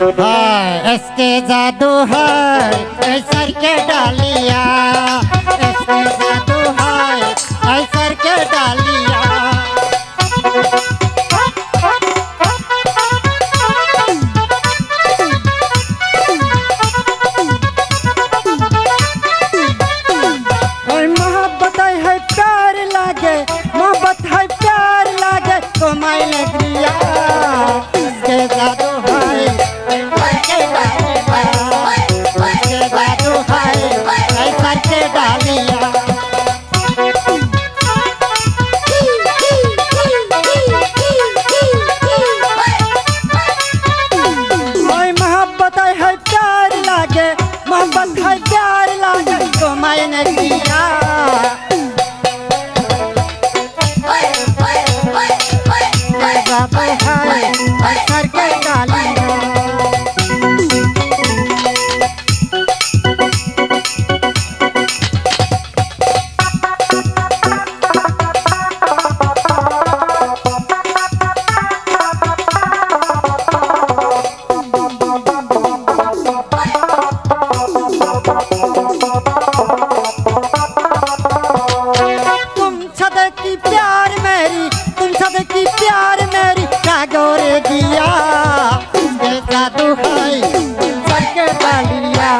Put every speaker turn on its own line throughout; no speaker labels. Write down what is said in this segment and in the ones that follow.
इसके जादू है ऐसर के डालिया। इसके जादू है ऐसर के डालिया।
मोहब्बत है प्यार लागे, मोहब्बत है प्यार लागे तो
इसके जादू है ऐसर के डालिया इसके जादू है ऐसर के डालिया
ओए मोहब्बत है प्यार लागे मोहब्बत है प्यार लागे तो मैंने दिया
इसके जादू है ऐसर के डालिया
तुम सद की प्यार मेरी, तुम सद की प्यार मेरी कागोरे दिया।
इसके जादू है, सर के डालिया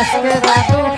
इसके जादू।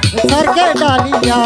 करके डालिया।